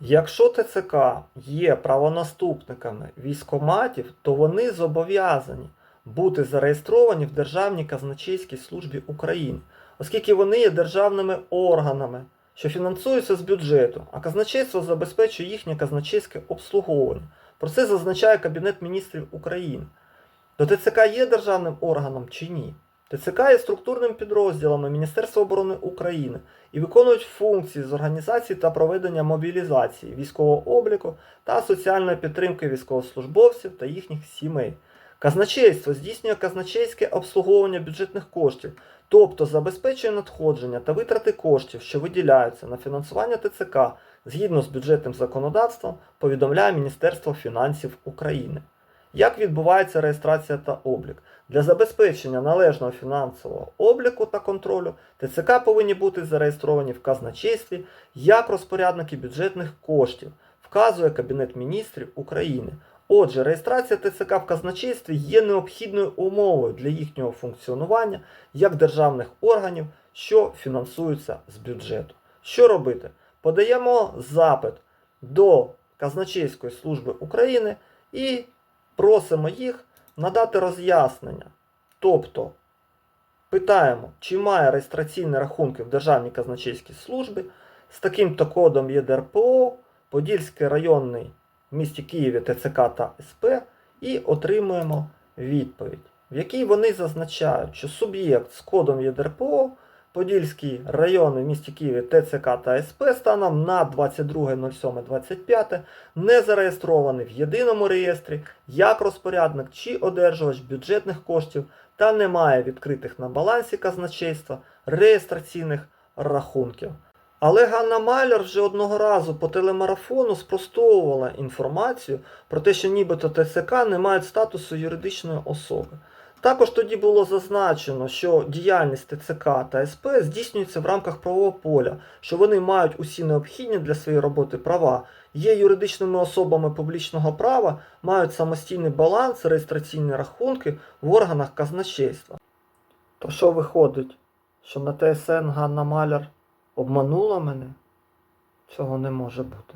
Якщо ТЦК є правонаступниками військоматів, то вони зобов'язані бути зареєстровані в Державній казначейській службі України, оскільки вони є державними органами, що фінансуються з бюджету, а казначейство забезпечує їхнє казначейське обслуговування. Про це зазначає Кабінет міністрів України. То ТЦК є державним органом чи ні? ТЦК є структурним підрозділом Міністерства оборони України і виконують функції з організації та проведення мобілізації, військового обліку та соціальної підтримки військовослужбовців та їхніх сімей. Казначейство здійснює казначейське обслуговування бюджетних коштів, тобто забезпечує надходження та витрати коштів, що виділяються на фінансування ТЦК згідно з бюджетним законодавством, повідомляє Міністерство фінансів України. Як відбувається реєстрація та облік? Для забезпечення належного фінансового обліку та контролю ТЦК повинні бути зареєстровані в казначействі як розпорядники бюджетних коштів, вказує Кабінет міністрів України. Отже, реєстрація ТЦК в казначействі є необхідною умовою для їхнього функціонування як державних органів, що фінансуються з бюджету. Що робити? Подаємо запит до Казначейської служби України і просимо їх надати роз'яснення. Тобто питаємо, чи має реєстраційні рахунки в Державній казначейській службі з таким-то кодом ЄДРПО, Подільський районний в місті Києві ТЦК та СП, і отримуємо відповідь, в якій вони зазначають, що суб'єкт з кодом ЄДРПО Подільський районний в місті Києві ТЦК та СП станом на 22.07.25 не зареєстрований в єдиному реєстрі як розпорядник чи одержувач бюджетних коштів та не має відкритих на балансі казначейства реєстраційних рахунків. Але Ганна Маляр вже одного разу по телемарафону спростовувала інформацію про те, що нібито ТСК не мають статусу юридичної особи. Також тоді було зазначено, що діяльність ТЦК та СП здійснюється в рамках правового поля, що вони мають усі необхідні для своєї роботи права, є юридичними особами публічного права, мають самостійний баланс, реєстраційні рахунки в органах казначейства. То що виходить, що на ТСН Ганна Маляр обманула мене? Цього не може бути.